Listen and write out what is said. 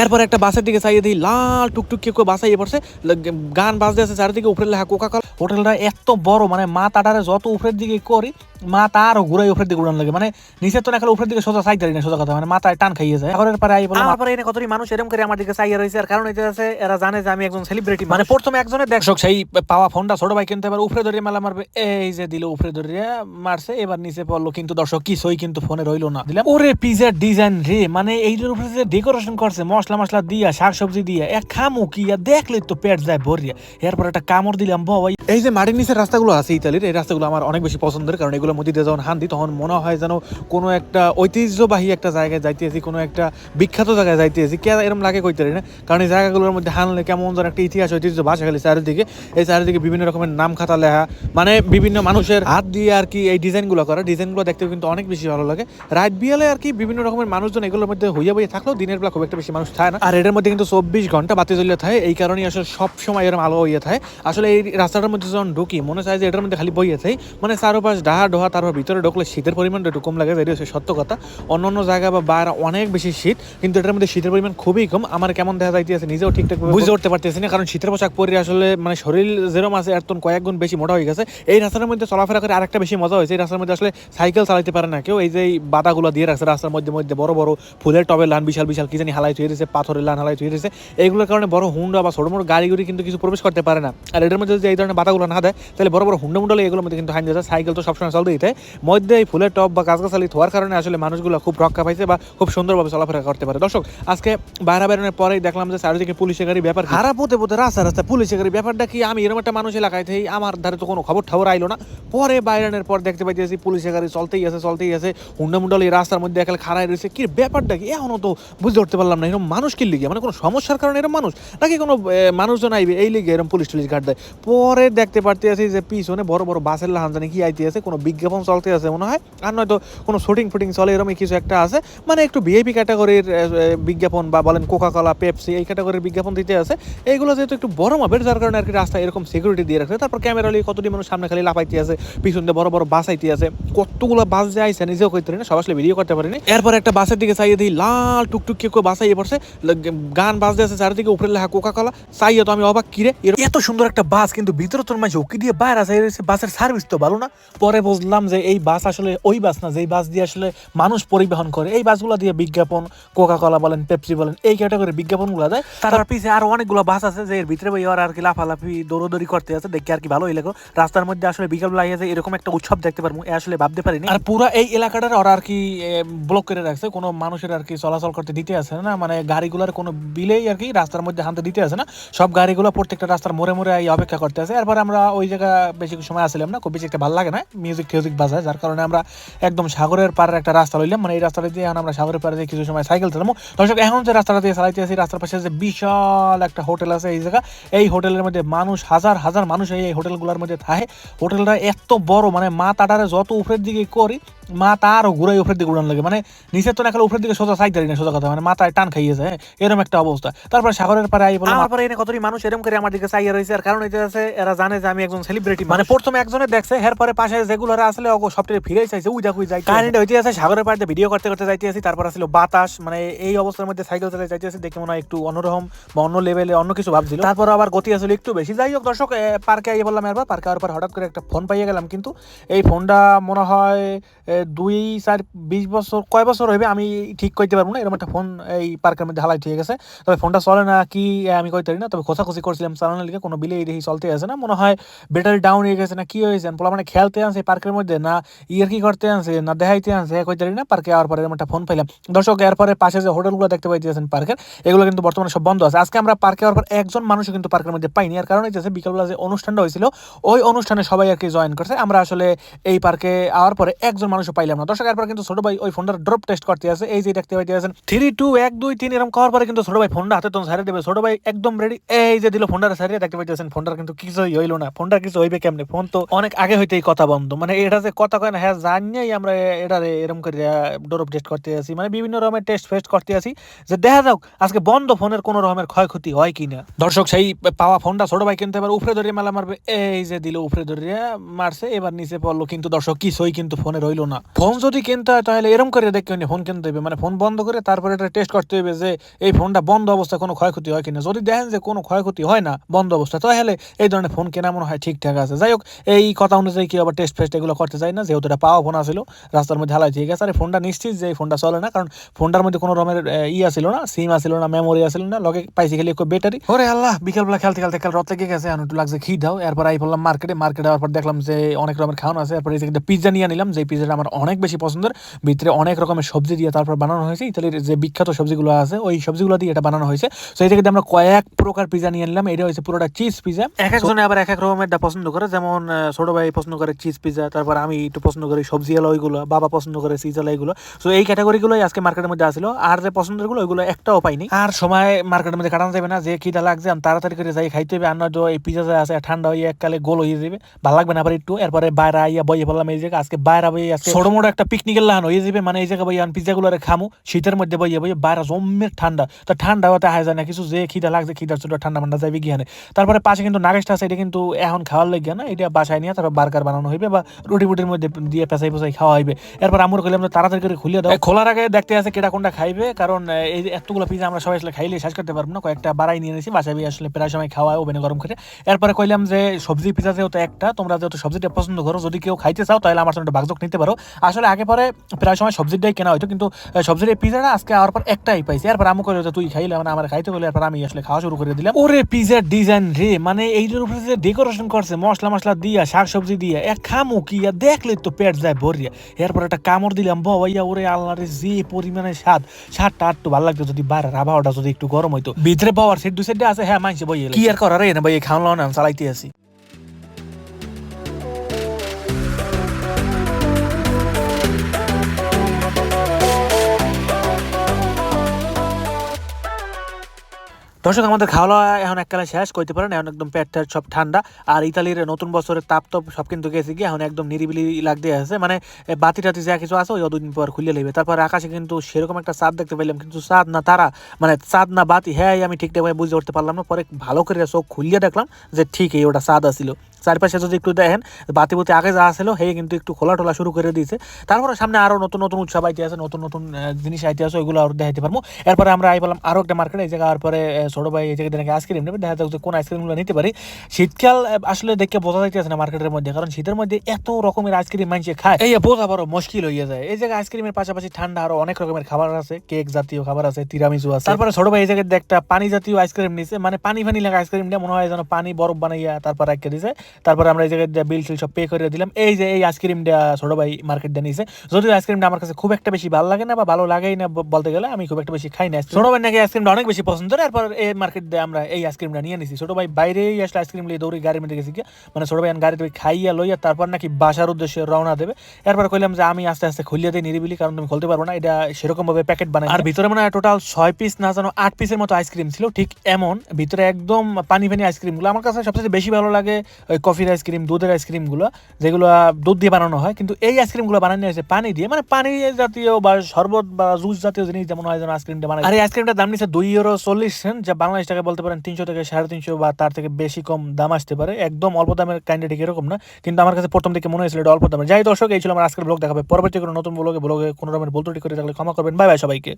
এরপর একটা বাসের দিকে চাইয়ে দিই লাল টুকটুক করে বাসাইয়ে পড়ছে। গান বাজতে আছে চারিদিকে উপরে লেখা কোকা কলা হোটেলটা এত বড় মানে মা তাটারে যত উপরের দিকে করি মা তারও ঘুরাই উপরের দিকে উড়ান লাগে। মানে নিচে তো না উপরের দিকে সোজা চাইতে পারি না সোজা কথা। মানে মাথায় টান খাইয়ে যায়। ঘরের পরে আই তারপরে এনে কতটি মানুষ এরকম করে আমার দিকে চাইয়ে রয়েছে। আর কারণ এটা আছে এরা জানে যে আমি একজন সেলিব্রিটি মানে প্রথমে একজনের দেখছক সেই পাওয়া ফোনটা ছোট ভাই কিন্তু এবার উপরে ধরিয়ে মেলা মারবে। এই যে দিল উপরে ধরিয়ে মারছে এবার নিচে পড়ল। কিন্তু দর্শক কি সই কিন্তু ফোনে রইল না। দিলাম ওরে পিজার ডিজাইন রে মানে এইটার উপরে যে ডেকোরেশন করছে মশলা মশলা দিয়া শাক সবজি দিয়া, এক খামু কি দেখলে তো পেট যায় ভরিয়া। এরপর একটা কামড় দিলাম বাবাই এই যে মাটির নিচের রাস্তাগুলো আছে ইতালির, এই রাস্তাগুলো আমার অনেক বেশি পছন্দের, কারণ এগুলো মধ্যে দিয়ে যখন হান্দি, তখন মনে হয় যেন কোনো একটা ঐতিহ্যবাহী একটা জায়গায় যাইতেছি, কোনো একটা বিখ্যাত জায়গায় যাইতেছি। কে এরকম লাগে কইতে না? কারণ এই জায়গাগুলোর মধ্যে হানলে কেমন যেন একটা ইতিহাস, ঐতিহ্য ভাষা খালি চারিদিকে। এই চারিদিকে বিভিন্ন রকমের নাম খাতা লেখা মানে বিভিন্ন মানুষের হাত দিয়ে আর কি এই ডিজাইনগুলো করা। ডিজাইনগুলো দেখতে কিন্তু অনেক বেশি ভালো লাগে। রাত বিয়ালে আর কি বিভিন্ন রকমের মানুষজন এগুলোর মধ্যে হইয়া বইয়া থাকলেও দিনের বেলা খুব একটা বেশি থাকে না। আর এটার মধ্যে কিন্তু চব্বিশ ঘণ্টা বাতি জ্বলিয়ে থাকে। এই কারণেই আসলে সব সময় এরকম আলো হইয়া থাকে। আসলে এই রাস্তাটার মধ্যে যখন ঢুকি মনে চায় যে এটার মধ্যে খালি বইয়ে থাকে। মানে চারোপাশ ডাহা ডোহা তারপর ভিতরে ঢুকলে শীতের পরিমাণটা একটু কম লাগে যেটা হচ্ছে সত্য কথা। অন্য অন্য জায়গা বা বাইরে অনেক বেশি শীত কিন্তু এটার মধ্যে শীতের পরিমাণ খুবই কম। আমার কেমন দেখা যাইতেছে নিজেও ঠিকঠাক বুঝতে উঠতে পারতেছি না কারণ শীতের পোশাক পরে আসলে মানে শরীর যেরকম আছে এর কয়েক গুণ বেশি মোটা হয়ে গেছে। এই রাস্তার মধ্যে চলাফেরা করে আরেকটা বেশি মজা হয়েছে। এই রাস্তার মধ্যে আসলে সাইকেল চালাতে পারে না কেউ। এই যে বাদাগুলো দিয়ে রাখছে রাস্তার মধ্যে মধ্যে বড় বড় ফুলের টবে লান বিশাল বিশাল কি জানি হালাই রয়েছে পাথরের লান হালাই তৈরি রয়েছে এইগুলোর কারণে বড় হুন্ডা বা ছোট মোটো গাড়িগুড়ি কিন্তু কিছু প্রবেশ করতে পারে না। আর এটার মধ্যে যদি এই ধরনের বাদাগুলো না দেয়, তাহলে বড় বড় হুন্ডা মুন্ডালে এগুলোর মধ্যে কিন্তু হাইন যায়। সাইকেল তো সবসময় চলতেই থাকে। মধ্যে এই ফুলের টব বা গাছগাছালি থোয়ার কারণে আসলে মানুষগুলো খুব রক্ষা পাইছে বা খুব সুন্দরভাবে চলাফেরা করতে পারে। দর্শক, আজকে বাইরে বেরোনোর পরেই দেখলাম যে চারিদিকে পুলিশের গাড়ি ব্যাপার হারা পোতে পোতে রাস্তা রাস্তা, পুলিশের গাড়ি ব্যাপারটা কি? আমি এরকম একটা মানুষ এলাকায় থেকে, আমার ধারে তো কোনো খবর ঠাবর আইলো না। পরে বাইরানের পর দেখতে পাইতেছি পুলিশের গাড়ি চলতেই আছে চলতেই আছে। হুন্ডা মুন্ডাল রাস্তার মধ্যে একালে খাড়াই রয়েছে। কি ব্যাপারটা কি? এখনও তো বুঝতে পারলাম না এরকম মানুষ কি লিগে মানে কোনো সমস্যার কারণে এরকম মানুষ? নাকি কোনো মানুষজন আইবে, এই লিগে এরকম পুলিশ টুলিশ ঘাট দেয়? পরে দেখতে পারতে আছি যে পিছনে বড় বড় বাসের লাহান জানি কি আইতে আছে কোনো বিজ্ঞাপন চলতে আছে মনে হয়? আর নয়তো কোনো শুটিং ফুটিং চলে এরকম কিছু একটা আছে? মানে একটু ভিআইপি ক্যাটাগরির বিজ্ঞাপন বা বলেন কোকা কলা পেপসি এই ক্যাটাগরির বিজ্ঞাপন দিতে আছে। এইগুলো যেহেতু একটু বড় মাপের, যার কারণে আর কি রাস্তায় এরকম সিকিউরিটি দিয়ে রাখছে। তারপর ক্যামেরা লিয়ে কতটি মানুষ সামনে খালি লাফাইতে আছে, পিছন দিয়ে বড় বড় বাস আইতে আছে। কতগুলো বাস যে আইছে, নিজেও কইতে পারি না, সব আসলে ভিডিও করতে পারিনি। এরপর একটা বাসের দিকে চাইয়ে দিই, লাল টুকটুক করে বাসাই পড়ছে। ল- গান বাজতে আছে চারিদিকে উপরে লেখা কোকা কলা চাইয়ে তো আমি অবাক কিরে এত সুন্দর একটা বাস কিন্তু ভিতরে তোর মাঝে উকি দিয়ে বাইরে আছে এর বাসের সার্ভিস তো ভালো না? পরে বুঝলাম যে এই বাস আসলে ওই বাস না যেই বাস দিয়ে আসলে মানুষ পরিবহন করে। এই বাসগুলো দিয়ে বিজ্ঞাপন কোকা কলা বলেন পেপসি বলেন এই ক্যাটাগরি বিজ্ঞাপনগুলো দেয়। তার পিছে আরও অনেকগুলো বাস আছে যে এর ভিতরে বই আর কি লাফালাফি দৌড়দৌড়ি করতে আছে দেখে আর কি ভালোই লাগে। রাস্তার মধ্যে আসলে বিকেল বেলা আছে এরকম একটা উৎসব দেখতে পারব এ আসলে ভাবতে পারিনি। আর পুরো এই এলাকাটার ওরা আর কি ব্লক করে রাখছে কোনো মানুষের আর কি চলাচল করতে দিতে আছে না মানে গাড়িগুলোর কোনো বিলেই আর কি রাস্তার মধ্যে হানতে দিতে আছে না। সব গাড়িগুলো প্রত্যেকটা রাস্তার মোড়ে মোড়ে এই অপেক্ষা করতে আছে এরপর আমরা ওই জায়গা বেশি সময় আসলাম না, খুব বেশি একটা ভালো লাগে না মিউজিক টিউজিক বাজায়, যার কারণে আমরা একদম সাগরের পাড়ের একটা রাস্তা লইলাম। মানে এই রাস্তাটা দিয়ে এখন আমরা সাগরের পাড়ে দিয়ে কিছু সময় সাইকেল চালাম দর্শক, এখন যে রাস্তাটা দিয়ে চালাইতে আছি রাস্তার পাশে যে বিশাল একটা হোটেল আছে এই জায়গা, এই হোটেলের মধ্যে মানুষ, হাজার হাজার মানুষ এই হোটেলগুলোর মধ্যে থাকে। হোটেলটা এত বড় মানে মা তাটারে যত উপরের দিকে করি, মা তারও ঘুরাই উপরের দিকে উড়ান লাগে। মানে নিচের তো না উপরের দিকে সোজা সাইড না, সোজা কথা। মানে মাথায় টান এরকম একটা অবস্থা। তারপর সাগরের পারে আই বললাম তারপরে এনে কতটি মানুষ এরকম করে আমার দিকে চাইয়া রয়েছে? আর কারণ এটা আছে এরা জানে যে আমি একজন সেলিব্রিটি মানে প্রথমে একজনে দেখছে এর পরে পাশে যেগুলো আসলে অগো সবটাই ফিরে চাইছে উই দেখুই যাই কাহিনীটা হইতে আছে সাগরের পাড়ে ভিডিও করতে করতে যাইতে আছি তারপর আসলে বাতাস মানে এই অবস্থার মধ্যে সাইকেল যাইতে আছি দেখে মনে হয় একটু অন্যরকম বা অন্য লেভেলে অন্য কিছু ভাবছিল। তারপর আবার গতি আসলে একটু বেশি। যাই হোক দর্শক পার্কে আইয়ে বললাম এরপর পার্কে আওয়ার পর হঠাৎ করে একটা ফোন পাইয়ে গেলাম কিন্তু এই ফোনটা মনে হয় দুই চার বিশ বছর কয় বছর হইবে আমি ঠিক কইতে পারব না এরকম একটা ফোন এই পার্কের মধ্যে হালাই ঠিক আছে। তবে ফোনটা চলে না, কি আমি কইতে পারি না, তবে খোঁচাখুচি করছিলাম চালানোর লিগে কোনো বিলে দেখি চলতে আছে না। মনে হয় ব্যাটারি ডাউন হয়ে গেছে না, কি হয়েছে? পোলা মানে খেলতে আনছে পার্কের মধ্যে না, ইয়ার কি করতে আনছে, না দেখাইতে আনছে কইতে পারি না, পার্কে আওয়ার পরে একটা ফোন পাইলাম। দর্শক, এরপরে পাশে যে হোটেলগুলো দেখতে পাইতেছেন পার্কের, এগুলো কিন্তু বর্তমানে সব বন্ধ আছে। আজকে আমরা পার্কে আওয়ার পর একজন মানুষও কিন্তু পার্কের মধ্যে পাইনি। আর কারণ হচ্ছে বিকালবেলা যে অনুষ্ঠানটা হয়েছিল, ওই অনুষ্ঠানে সবাই আর কি জয়েন করছে। আমরা আসলে এই পার্কে আওয়ার পরে একজন মানুষও পাইলাম না। দর্শক, এরপর কিন্তু ছোট ভাই ওই ফোনটার ড্রপ টেস্ট করতে আছে। এই যে দেখতে পাইতে আছেন থ্রি টু এক, দুই তিন এরকম খাওয়ার পরে কিন্তু ছোট ভাই ফোনটা হাতে তখন সারিয়ে দেবে। ছোট ভাই একদম রেডি এই যে দিল ফোনটা সারিয়ে, দেখতে পাইতেছেন ফোনটার কিন্তু কিছুই হইল না। ফোনটার কিছু হইবে কেমনে? ফোন তো অনেক আগে হইতেই কথা বন্ধ। মানে এটা যে কথা কয় না হ্যাঁ জানিয়েই আমরা এটা এরকম করে ড্রপ টেস্ট করতে আছি। মানে বিভিন্ন রকমের টেস্ট ফেস্ট করতে আসি যে দেখা যাক, আজকে বন্ধ ফোনের কোনো রকমের ক্ষয়ক্ষতি হয় কিনা। দর্শক, সেই পাওয়া ফোনটা ছোট ভাই কিন্তু এবার উপরে ধরিয়ে মেলা মারবে। এই যে দিল উপরে ধরিয়ে মারছে, এবার নিচে পড়ল কিন্তু দর্শক কি সই কিন্তু ফোনে রইল না। ফোন যদি কিনতে হয় তাহলে এরকম করে দেখতে ফোন কিনতে হবে। মানে ফোন বন্ধ করে তারপরে এটা টেস্ট করতে হবে। করবে যে এই ফোনটা বন্ধ অবস্থায় কোনো ক্ষয়ক্ষতি হয় কিনা। যদি দেখেন যে কোনো ক্ষয়ক্ষতি হয় না, বন্ধ অবস্থায়, তাহলে এই ধরনের ফোন কেনা মনে হয় ঠিকঠাক আছে। যাই হোক, এই কথা অনুযায়ী কি আবার টেস্ট ফেস্ট এগুলো করতে চাই না, যেহেতু এটা পাওয়া ফোন আসছিল রাস্তার মধ্যে হালাই ঠিক আছে। আর ফোনটা নিশ্চিত যে এই ফোনটা চলে না, কারণ ফোনটার মধ্যে কোনো রকমের ই আসছিল না সিম আসছিল না মেমোরি আসছিল না, লগে পাইছি খালি একটু ব্যাটারি ওরে আল্লাহ, বিকালবেলা খেলতে খেলতে খেল রত লেগে গেছে একটু লাগছে খিদাও এরপর আই বললাম মার্কেটে মার্কেটে পর দেখলাম যে অনেক রকমের খাওয়ানো আছে। এরপর এই যে পিৎজা নিয়ে নিলাম যে পিৎজাটা আমার অনেক বেশি পছন্দের, ভিতরে অনেক রকমের সবজি দিয়ে তারপর বানানো হয়েছে। ইতালির যে বিখ্যাত সবজিগুলো আছে ওই সবজিগুলো দিয়ে এটা বানানো হয়েছে। তো এই জায়গাতে আমরা কয়েক প্রকার পিজা নিয়ে নিলাম এটা হয়েছে পুরোটা চিজ পিজা এক একজনে আবার এক এক রকমের পছন্দ করে যেমন ছোট ভাই পছন্দ করে চিজ পিজা তারপর আমি একটু পছন্দ করি সবজি আলো ওইগুলো বাবা পছন্দ করে চিজ আলো এগুলো। তো এই ক্যাটাগরিগুলোই আজকে মার্কেটের মধ্যে আসলো। আর যে পছন্দেরগুলো ওইগুলো একটাও পাইনি। আর সময় মার্কেটের মধ্যে কাটানো যাবে না যে খিদা লাগছে আমি তাড়াতাড়ি করে যাই খাইতে হবে। আর নয়তো এই পিজা যা আছে ঠান্ডা হয়ে এককালে গোল হয়ে যাবে। ভালো লাগবে না আবার একটু। এরপরে বাইরে আইয়া বইয়ে বললাম এই জায়গায়। আজকে বাইরে বই আজকে ছোট মোটো একটা পিকনিকের লাহান হয়ে যাবে। মানে এই জায়গায় বই পিজা গুলো খামু। শীতের মধ্যে বইয়ে বইয়ে বাইরে জমের ঠান্ডা তো ঠান্ডা হতে হয় না, কিছু যে খিদা লাগছে, খিদার ছোট ঠান্ডা মান্ডা যাবে গিয়ে তারপরে পাশে কিন্তু নাগেশটা আছে, এটা কিন্তু এখন খাওয়ার লেগে না, এটা বাসায় নিয়ে তারপর বার্গার বানানো হইবে বা রুটি বুটির মধ্যে দিয়ে পেঁচাই পেঁচাই খাওয়া হইবে। এরপর আমরা কইলাম তাড়াতাড়ি করে খুলে দাও। খোলার আগে দেখতে আছে কেটা কোনটা খাইবে, কারণ এই এতগুলো পিজা আমরা সবাই আসলে খাইলে শেষ করতে পারব না, কয়েকটা বাড়াই নিয়ে নিয়েছি বাসায় আসলে প্রায় সময় খাওয়া ওভেনে গরম করে। এরপরে কইলাম যে সবজি পিজা যেহেতু একটা, তোমরা যেহেতু সবজিটা পছন্দ করো, যদি কেউ খাইতে চাও তাহলে আমার সঙ্গে ভাগযোগ নিতে পারো। আসলে আগে পরে প্রায় সময় সবজিটাই কেনা হয়তো কিন্তু সবজির এই পিজাটা আজকে আওয়ার পর একটাই পাইছি। এরপর আমু কইলো যে তুই খাইলে মানে আমার খাইতে বলে এরপর আমি আসলে খাওয়া শুরু করে দিলাম। ওরে পিজার ডিজাইন রে মানে এইটার উপরে যে ডেকোরেশন করছে মশলা মশলা দিয়া শাক সবজি দিয়া এক খামু কি দেখলে তো পেট যায় ভরিয়া। এরপর একটা কামড় দিলাম বাবাইয়া ওরে আল্লাহ রে যে পরিমাণে স্বাদ। স্বাদটা একটু ভালো লাগতো যদি বাইরের আবহাওয়াটা যদি একটু গরম হইতো। ভিতরে পাওয়ার সেট দু সেটে আছে হ্যাঁ মানছে বই কি আর করার রে না ভাই খাওয়া না চালাইতে আছি। দর্শক, আমাদের খাওয়া দাওয়া এখন এককালে শেষ করতে পারেন, এখন একদম পেট টেট সব ঠান্ডা। আর ইতালির নতুন বছরের তাপ তো সব কিন্তু গেছে গিয়ে, এখন একদম নিরিবিলি লাগতে আছে। মানে বাতি টাতি যা কিছু আছে, ওই দুদিন পর খুলে নেবে তারপর আকাশে কিন্তু সেরকম একটা চাঁদ দেখতে পেলাম কিন্তু চাঁদ না তারা মানে চাঁদ না বাতি হ্যাঁ আমি ঠিকঠাক ভাবে বুঝতে পারতে পারলাম না। পরে ভালো করে চোখ খুলিয়ে দেখলাম যে ঠিকই ওটা চাঁদ আসছিল চারপাশে যদি একটু দেখেন, বাতি বুতি আগে যা ছিল হে কিন্তু একটু খোলা টোলা শুরু করে দিয়েছে। তারপরে সামনে আরও নতুন নতুন উৎসব আইতে আছে, নতুন নতুন জিনিস আইতে আছে, ওইগুলো আরও দেখাইতে পারব। এরপরে আমরা আই বললাম আরও একটা মার্কেট এই জায়গা পরে ছোট ভাই এই জায়গায় নাকি আইসক্রিম নেবে? দেখা যাক যে কোন আইসক্রিমগুলো নিতে পারি। শীতকাল আসলে দেখে বোঝা যাইতেছে না মার্কেটের মধ্যে কারণ শীতের মধ্যে এত রকমের আইসক্রিম মানুষে খায়। এই বোঝা বড় মুশকিল হয়ে যায়। এই জায়গায় আইসক্রিমের পাশাপাশি ঠান্ডা আরও অনেক রকমের খাবার আছে কেক জাতীয় খাবার আছে তিরামিসু আছে। তারপরে ছোট ভাই এই জায়গায় একটা পানি জাতীয় আইসক্রিম নিছে। মানে পানি ফানি লাগা আইসক্রিমটা মনে হয় যেন পানি বরফ বানাইয়া তারপর রেখে দিছে। তারপরে আমরা এই জায়গায় বিল টিল সব পে করে দিলাম। এই যে এই আইসক্রিমটা ছোট ভাই মার্কেট দিয়ে নিছে। যদিও আইসক্রিমটা আমার কাছে খুব একটা বেশি ভালো লাগে না বা ভালো লাগেই না বলতে গেলে আমি খুব একটা বেশি খাই না। ছোট ভাই নাকি আইসক্রিমটা অনেক বেশি পছন্দ এরপর এই মার্কেট দিয়ে আমরা এই আইসক্রিমটা নিয়ে নিছি। ছোট ভাই বাইরেই আসলে আইসক্রিম লিয়ে দৌড়ি গাড়ির মধ্যে গেছি গিয়া। মানে ছোট ভাই গাড়িতে খাইয়া লইয়া তারপর নাকি বাসার উদ্দেশ্যে রওনা দেবে। এরপর কইলাম যে আমি আস্তে আস্তে খুলিয়ে দিই নিরিবিলি কারণ তুমি খুলতে পারব না। এটা সেরকম ভাবে প্যাকেট বানাই আর ভিতরে মানে টোটাল ছয় পিস না জানো আট পিসের মতো আইসক্রিম ছিল। ঠিক এমন ভিতরে একদম পানি পানি আইসক্রিমগুলো। আমার কাছে সবচেয়ে বেশি ভালো লাগে ওই কফির আইসক্রিম দুধের আইসক্রিমগুলো যেগুলো দুধ দিয়ে বানানো হয়। কিন্তু এই আইসক্রিমগুলো বানানো হয়েছে পানি দিয়ে। মানে পানি জাতীয় বা শরবত বা জুস জাতীয় জিনিস যেমন হয় যেন আইসক্রিমটা বানায় আর এই আইসক্রিমটার দাম নিচ্ছে দুই ইউরো চল্লিশ সেন্ট যা বাংলাদেশ টাকা বলতে পারেন তিনশো থেকে সাড়ে তিনশো বা তার থেকে বেশি কম দাম আসতে পারে। একদম অল্প দামের কাইন্ডে ঠিক এরকম না, কিন্তু আমার কাছে প্রথম থেকে মনে হয়েছিল এটা অল্প দামের। যাই দর্শক, এই ছিল আমার আজকের ব্লগ দেখাবে পরবর্তী কোনো নতুন ব্লগে ব্লগে কোনো রকমের বলতুটি করে থাকলে ক্ষমা করবেন। বাই বাই সবাইকে।